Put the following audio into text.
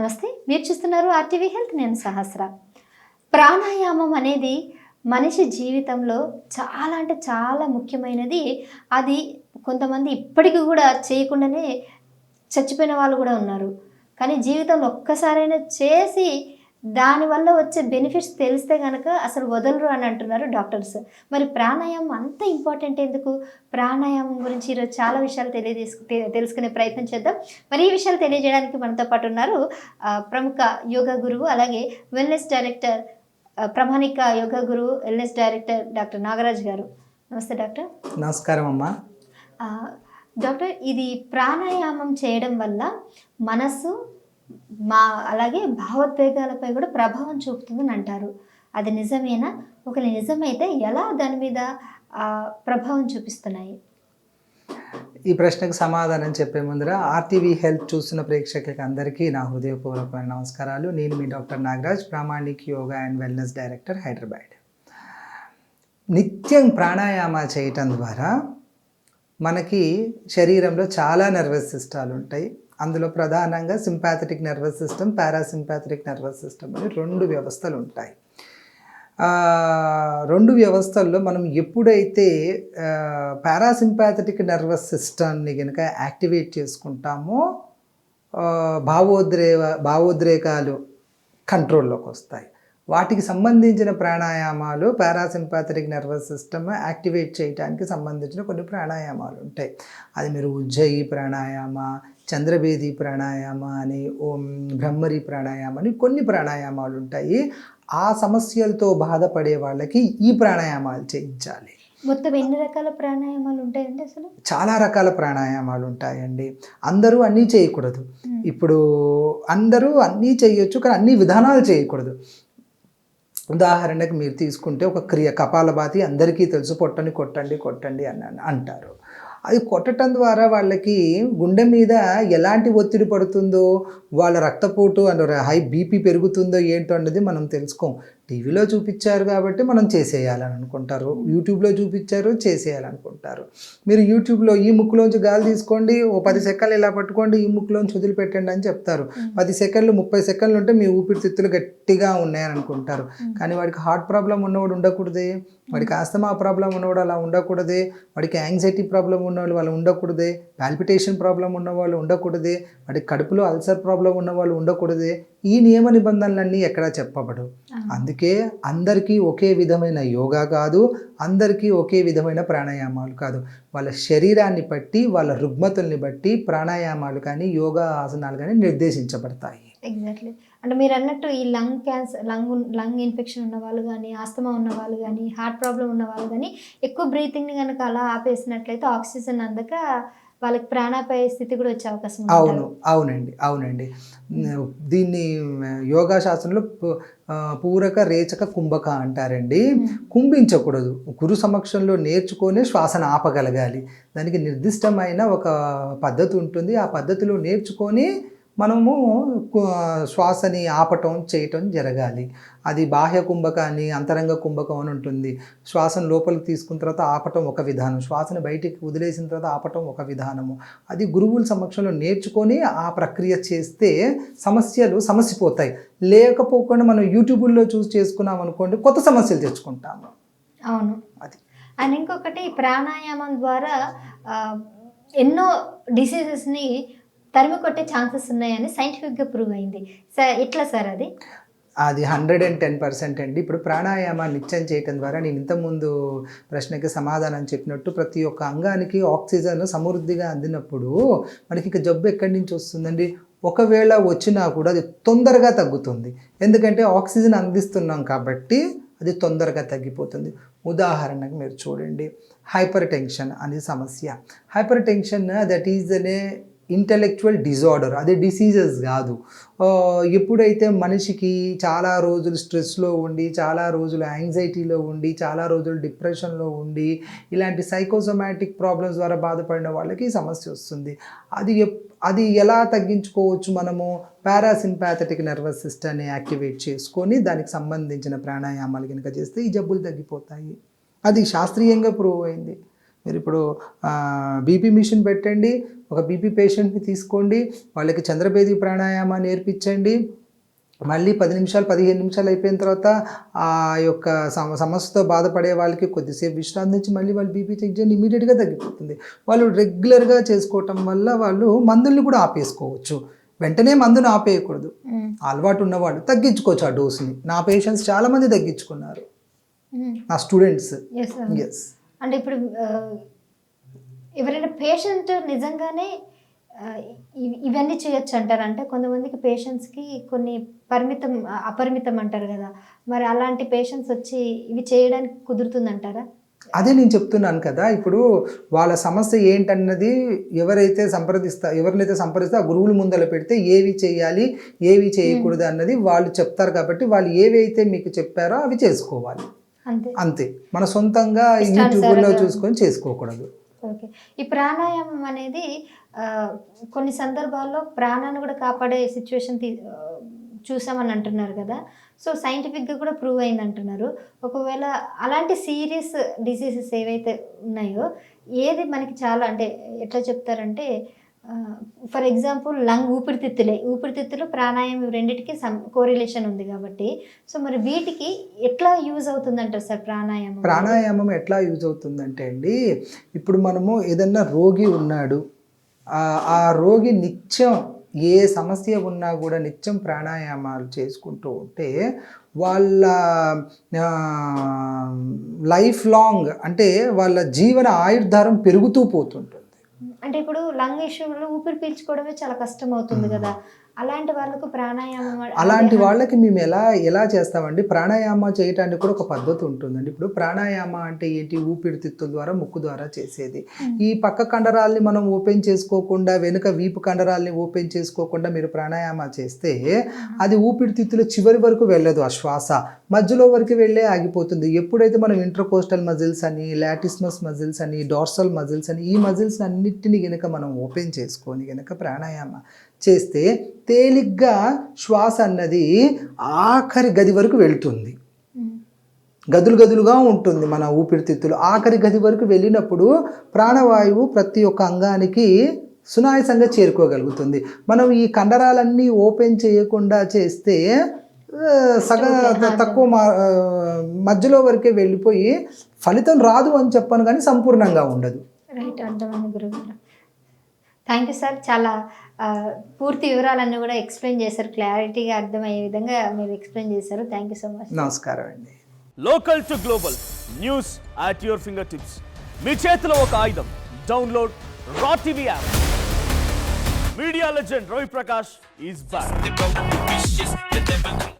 నమస్తే. మీరు చూస్తున్నారు ఆర్టీవీ హెల్త్. నేను సహస్ర. ప్రాణాయామం అనేది మనిషి జీవితంలో చాలా అంటే చాలా ముఖ్యమైనది. అది కొంతమంది ఇప్పటికీ కూడా చేయకుండానే చచ్చిపోయిన వాళ్ళు కూడా ఉన్నారు. కానీ జీవితంలో ఒక్కసారైనా చేసి దానివల్ల వచ్చే బెనిఫిట్స్ తెలిస్తే కనుక అసలు వదలరు అని అంటున్నారు డాక్టర్స్. మరి ప్రాణాయామం అంత ఇంపార్టెంట్ ఎందుకు? ప్రాణాయామం గురించి ఈరోజు చాలా విషయాలు తెలియజేసు తె- తెలుసుకునే ప్రయత్నం చేద్దాం. మరి ఈ విషయాలు తెలియజేయడానికి మనతో పాటు ఉన్నారు ప్రముఖ యోగా గురువు అలాగే వెల్నెస్ డైరెక్టర్ ప్రామాణిక యోగా గురువు వెల్నెస్ డైరెక్టర్ డాక్టర్ నాగరాజ్ గారు. నమస్తే డాక్టర్. నమస్కారం అమ్మా. డాక్టర్ ఇది ప్రాణాయామం చేయడం వల్ల మనసు మా అలాగే భావోద్వేగాలపై కూడా ప్రభావం చూపుతుందని అంటారు. అది నిజమేనా? ఒకవేళ నిజమైతే ఎలా దాని మీద ప్రభావం చూపిస్తున్నాయి? ఈ ప్రశ్నకు సమాధానం చెప్పే ముందర ఆర్టీవీ హెల్త్ చూస్తున్న ప్రేక్షకులకి అందరికీ నా హృదయపూర్వకమైన నమస్కారాలు. నేను మీ doctor Nagaraj Pramanik yoga and wellness director Hyderabad. నిత్యం ప్రాణాయామ చేయటం ద్వారా మనకి శరీరంలో చాలా నర్వస్ సిస్టాలు ఉంటాయి. అందులో ప్రధానంగా sympathetic nervous system parasympathetic nervous system అని రెండు వ్యవస్థలు ఉంటాయి. రెండు వ్యవస్థల్లో మనం ఎప్పుడైతే పారాసింపాథటిక్ నర్వస్ సిస్టమ్ని కనుక యాక్టివేట్ చేసుకుంటామో భావోద్రేవ భావోద్రేకాలు కంట్రోల్లోకి వస్తాయి. వాటికి సంబంధించిన ప్రాణాయామాలు పారాసింపాథటిక్ నర్వస్ సిస్టమ్ యాక్టివేట్ చేయడానికి సంబంధించిన కొన్ని ప్రాణాయామాలు ఉంటాయి. అది మీరు ఉజ్జయి ప్రాణాయామ చంద్రభేది ప్రాణాయామ అని ఓం బ్రహ్మరి ప్రాణాయామ అని కొన్ని ప్రాణాయామాలు ఉంటాయి. ఆ సమస్యలతో బాధపడే వాళ్ళకి ఈ ప్రాణాయామాలు చేయించాలి. మొత్తం ఎన్ని రకాల ప్రాణాయామాలు ఉంటాయండి అసలు? చాలా రకాల ప్రాణాయామాలు ఉంటాయండి. అందరూ అన్నీ చేయకూడదు. ఇప్పుడు అందరూ అన్నీ చేయొచ్చు కానీ అన్ని విధానాలు చేయకూడదు. ఉదాహరణకు మీరు తీసుకుంటే ఒక క్రియ కపాలభాతి అందరికీ తెలుసు పొట్టని కొట్టండి కొట్టండి అని అంటారు. అది కొట్టడం ద్వారా వాళ్ళకి గుండె మీద ఎలాంటి ఒత్తిడి పడుతుందో వాళ్ళ రక్తపోటు అండ్ హై బీపీ పెరుగుతుందో ఏంటో అన్నది మనం తెలుసుకోం. టీవీలో చూపించారు కాబట్టి మనం చేసేయాలని అనుకుంటారు. యూట్యూబ్లో చూపించారు చేసేయాలనుకుంటారు మీరు యూట్యూబ్లో ఈ ముక్కులోంచి గాలి తీసుకోండి ఓ పది సెకండ్లు ఇలా పట్టుకోండి ఈ ముక్కులోంచి వదిలిపెట్టండి అని చెప్తారు. పది సెకండ్లు ముప్పై సెకండ్లు ఉంటే మీ ఊపిరితిత్తులు గట్టిగా ఉన్నాయని అనుకుంటారు. కానీ వాడికి హార్ట్ ప్రాబ్లం ఉన్నవాడు ఉండకూడదే. వాడికి ఆస్తమా ప్రాబ్లం ఉన్నవాడు అలా ఉండకూడదే. వాడికి యాంగ్జైటీ ప్రాబ్లం ఉన్నవాళ్ళు వాళ్ళు ఉండకూడదే. పాల్పిటేషన్ ప్రాబ్లం ఉన్నవాళ్ళు ఉండకూడదే. వాడికి కడుపులో అల్సర్ ప్రాబ్లం ఉన్నవాళ్ళు ఉండకూడదే. ఈ నియమ నిబంధనలన్నీ ఎక్కడా చెప్పబడు అందుకే అందరికీ ఒకే విధమైన యోగా కాదు అందరికీ ఒకే విధమైన ప్రాణాయామాలు కాదు. వాళ్ళ శరీరాన్ని బట్టి వాళ్ళ రుగ్మతుల్ని బట్టి ప్రాణాయామాలు కానీ యోగా ఆసనాలు కానీ నిర్దేశించబడతాయి. ఎగ్జాక్ట్లీ అంటే మీరు అన్నట్టు ఈ lung cancer lung lung infection ఉన్న వాళ్ళు కానీ ఆస్తమా ఉన్న వాళ్ళు కానీ హార్ట్ ప్రాబ్లం ఉన్న వాళ్ళు కానీ ఎక్కువ బ్రీతింగ్ని కనుక అలా ఆపేసినట్లయితే ఆక్సిజన్ అందక వాళ్ళకి ప్రాణాపాయ స్థితి కూడా వచ్చే అవకాశం అవును అవునండి అవునండి. దీన్ని యోగా శాస్త్రంలో పూరక రేచక కుంభక అంటారండి. కుంభించకూడదు. గురు సమక్షంలో నేర్చుకొని శ్వాసను ఆపగలగాలి. దానికి నిర్దిష్టమైన ఒక పద్ధతి ఉంటుంది. ఆ పద్ధతిలో నేర్చుకొని మనము శ్వాసని ఆపటం చేయటం జరగాలి. అది బాహ్య కుంభక అని అంతరంగ కుంభకం అని ఉంటుంది. శ్వాసను లోపలికి తీసుకున్న తర్వాత ఆపటం ఒక విధానం. శ్వాసను బయటికి వదిలేసిన తర్వాత ఆపటం ఒక విధానము. అది గురువుల సమక్షంలో నేర్చుకొని ఆ ప్రక్రియ చేస్తే సమస్యలు సమసిపోతాయి. లేకపోకుండా మనం యూట్యూబ్లో చూసి చేసుకున్నాం అనుకోండి కొత్త సమస్యలు తెచ్చుకుంటాము. అవును. అది. అండ్ ఇంకొకటి ప్రాణాయామం ద్వారా ఎన్నో డిసీజెస్ని తరిమి కొట్టే ఛాన్సెస్ ఉన్నాయని సైంటిఫిక్గా ప్రూవ్ అయింది. సార్ ఎట్లా సార్ అది? అది హండ్రెడ్ అండ్ టెన్ పర్సెంట్ అండి. ఇప్పుడు ప్రాణాయామాన్ని నిత్యం చేయటం ద్వారా నేను ఇంతకుముందు ప్రశ్నకి సమాధానం చెప్పినట్టు ప్రతి ఒక్క అంగానికి ఆక్సిజన్ సమృద్ధిగా అందినప్పుడు మనకి ఇంకా జబ్బు ఎక్కడి నుంచి వస్తుందండి? ఒకవేళ వచ్చినా కూడా అది తొందరగా తగ్గుతుంది. ఎందుకంటే ఆక్సిజన్ అందిస్తున్నాం కాబట్టి అది తొందరగా తగ్గిపోతుంది. ఉదాహరణకు మీరు చూడండి. హైపర్ టెన్షన్ అనే సమస్య. హైపర్ టెన్షన్ దట్ ఈజ్ అనే ఇంటలెక్చువల్ డిజార్డర్ అది డిసీజెస్ కాదు. ఎప్పుడైతే మనిషికి చాలా రోజులు స్ట్రెస్లో ఉండి చాలా రోజులు యాంగ్జైటీలో ఉండి చాలా రోజులు డిప్రెషన్లో ఉండి ఇలాంటి సైకోసోమాటిక్ ప్రాబ్లమ్స్ ద్వారా బాధపడిన వాళ్ళకి సమస్య వస్తుంది. అది ఎప్- అది ఎలా తగ్గించుకోవచ్చు మనము? పారాసింపాథటిక్ నర్వస్ సిస్టమ్ని యాక్టివేట్ చేసుకొని దానికి సంబంధించిన ప్రాణాయామాలు కనుక చేస్తే ఈ జబ్బులు తగ్గిపోతాయి. అది శాస్త్రీయంగా ప్రూవ్ అయింది. మీరు ఇప్పుడు బీపీ మిషన్ పెట్టండి ఒక బీపీ పేషెంట్ని తీసుకోండి వాళ్ళకి చంద్రభేది ప్రాణాయామ నేర్పించండి. మళ్ళీ పది నిమిషాలు పదిహేను నిమిషాలు అయిపోయిన తర్వాత ఆ యొక్క సమ సమస్యతో బాధపడే వాళ్ళకి కొద్దిసేపు విశ్రాంతి నుంచి మళ్ళీ వాళ్ళు బీపీ చెక్ చేయండి ఇమీడియట్గా తగ్గిపోతుంది. వాళ్ళు రెగ్యులర్గా చేసుకోవటం వల్ల వాళ్ళు మందుల్ని కూడా ఆపేసుకోవచ్చు. వెంటనే మందును ఆపేయకూడదు. అలవాటు ఉన్నవాళ్ళు తగ్గించుకోవచ్చు ఆ డోస్ని. నా పేషెంట్స్ చాలామంది తగ్గించుకున్నారు. నా స్టూడెంట్స్. ఎస్ అంటే ఇప్పుడు ఎవరైనా పేషెంట్ నిజంగానే ఇవన్నీ చేయొచ్చు అంటారు. అంటే కొంతమందికి పేషెంట్స్కి కొన్ని పరిమితం అపరిమితం అంటారు కదా. మరి అలాంటి పేషెంట్స్ వచ్చి ఇవి చేయడానికి కుదురుతుందంటారా? అదే నేను చెప్తున్నాను కదా. ఇప్పుడు వాళ్ళ సమస్య ఏంటన్నది ఎవరైతే సంప్రదిస్తా ఎవరినైతే సంప్రదిస్తే ఆ గురువుల ముందర పెడితే ఏవి చేయాలి ఏవి చేయకూడదు అన్నది వాళ్ళు చెప్తారు కాబట్టి వాళ్ళు ఏవి అయితే మీకు చెప్పారో అవి చేసుకోవాలి. అంతే. మన సొంతంగా. యూట్యూబ్లో చూసుకొని చేసుకోకూడదు. ఓకే. ఈ ప్రాణాయామం అనేది కొన్ని సందర్భాల్లో ప్రాణాన్ని కూడా కాపాడే సిచ్యువేషన్ చూసామని అంటున్నారు కదా. సో సైంటిఫిక్గా కూడా ప్రూవ్ అయింది అంటున్నారు. ఒకవేళ అలాంటి సీరియస్ డిసీజెస్ ఏవైతే ఉన్నాయో ఏది మనకి చాలా అంటే ఎట్లా చెప్తారంటే ఫర్ ఎగ్జాంపుల్ లంగ్ ఊపిరితిత్తులే. ఊపిరితిత్తులు ప్రాణాయామం రెండింటికి సమ్ కోరిలేషన్ ఉంది కాబట్టి. సో మరి వీటికి ఎట్లా యూజ్ అవుతుందంటారు సార్ ప్రాణాయామం? ప్రాణాయామం ఎట్లా యూజ్ అవుతుందంటే అండి ఇప్పుడు మనము ఏదన్నా రోగి ఉన్నాడు ఆ- ఆ రోగి నిత్యం ఏ సమస్య ఉన్నా కూడా నిత్యం ప్రాణాయామాలు చేసుకుంటూ ఉంటే వాళ్ళ లైఫ్ లాంగ్ అంటే వాళ్ళ జీవన ఆయుర్ధారం పెరుగుతూ పోతుంటుంది. అంటే ఇప్పుడు లంగ్ ఇష్యూలో ఊపిరి పీల్చుకోవడమే చాలా కష్టం అవుతుంది కదా. అలాంటి వాళ్ళకు ప్రాణాయామం అలాంటి వాళ్ళకి మేము ఎలా ఎలా చేస్తామండి? ప్రాణాయామ చేయటానికి కూడా ఒక పద్ధతి ఉంటుందండి. ఇప్పుడు ప్రాణాయామ అంటే ఏంటి? ఊపిరితిత్తుల ద్వారా ముక్కు ద్వారా చేసేది. ఈ పక్క కండరాల్ని మనం ఓపెన్ చేసుకోకుండా వెనుక వీపు కండరాల్ని ఓపెన్ చేసుకోకుండా మీరు ప్రాణాయామ చేస్తే అది ఊపిరితిత్తుల చివరి వరకు వెళ్ళదు ఆ శ్వాస. మధ్యలో వరకు వెళ్ళే ఆగిపోతుంది. ఎప్పుడైతే మనం ఇంట్రకోస్టల్ మజిల్స్ అని లాటిస్మస్ మజిల్స్ అని డార్సల్ మజిల్స్ అని ఈ మజిల్స్ అన్నిటిని గనక మనం ఓపెన్ చేసుకొని గనక ప్రాణాయామ చేస్తే తేలిగ్గా శ్వాస అన్నది ఆఖరి గది వరకు వెళ్తుంది. గదులు గదులుగా ఉంటుంది మన ఊపిరితిత్తులు ఆఖరి గది వరకు వెళ్ళినప్పుడు ప్రాణవాయువు ప్రతి ఒక్క అంగానికి సునాయాసంగా చేరుకోగలుగుతుంది. మనం ఈ కండరాలన్నీ ఓపెన్ చేయకుండా చేస్తే సగ తక్కువ మధ్యలో వరకే వెళ్ళిపోయి ఫలితం రాదు అని చెప్పను కానీ సంపూర్ణంగా ఉండదు. రైట్ అర్థమైంది థ్యాంక్ యూ సార్ చాలా పూర్తి వివరాలన్నీ కూడా ఎక్స్ప్లెయిన్ చేశారు. క్లారిటీగా అర్థమయ్యే విధంగా మీరు ఎక్స్ప్లెయిన్ చేశారు. థ్యాంక్ యూ సో మచ్ నమస్కారం అండి. Local to global news at your fingertips మీ చేతిలో ఒక ఆయుధం. డౌన్లోడ్ రా TV app media legend Ravi Prakash is back